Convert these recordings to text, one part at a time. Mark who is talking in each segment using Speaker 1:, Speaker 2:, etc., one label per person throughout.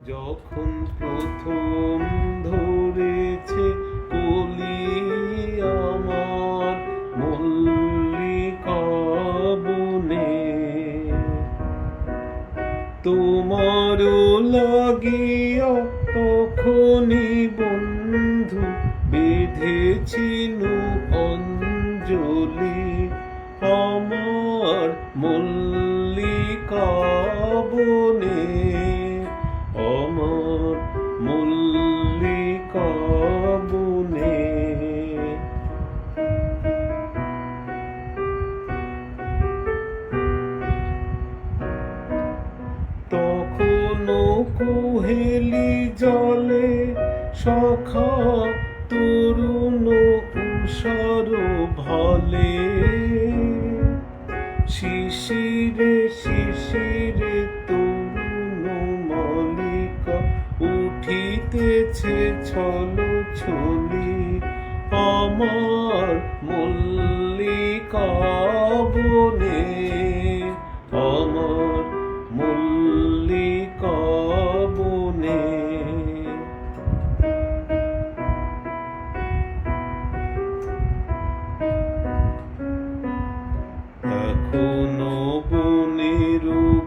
Speaker 1: যখন প্রথম ধরেছে কলি আমার মল্লিকা বনে তোমারও লাগিয়া তখনই বন্ধু বেঁধেছিল অঞ্জলি আমার মল্লিকা কুহেলি জলে সখা তরুণ উষার ভালে। শিশিরে শিশিরে তরুণ মালিকা উঠিতেছে ছল ছলি। আমার মল্লিকা বনে।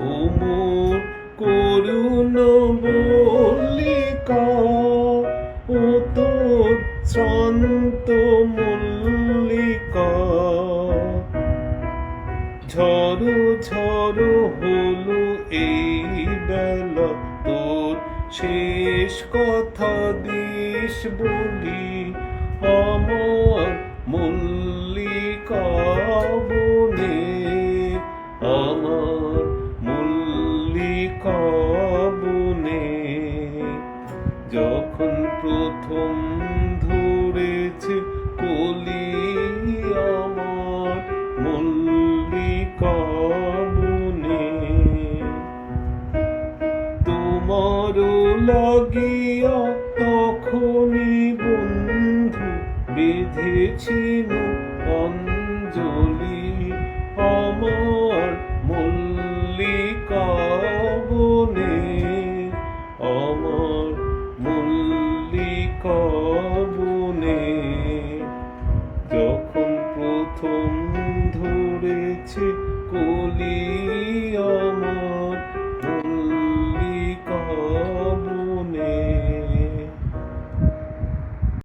Speaker 1: ওমর করুণ বলিকা ও তোর শ্রান্ত মল্লিকা। ঝড়ো ঝড়ো হলো এই বেলা, তোর শেষ কথা দিস বলি। আমার মল্লিকা বনে যখন প্রথম ধরেছে কলি আমার মল্লিকা বনে তোমারও লাগিয়া তখনই বন্ধু বেঁধেছিল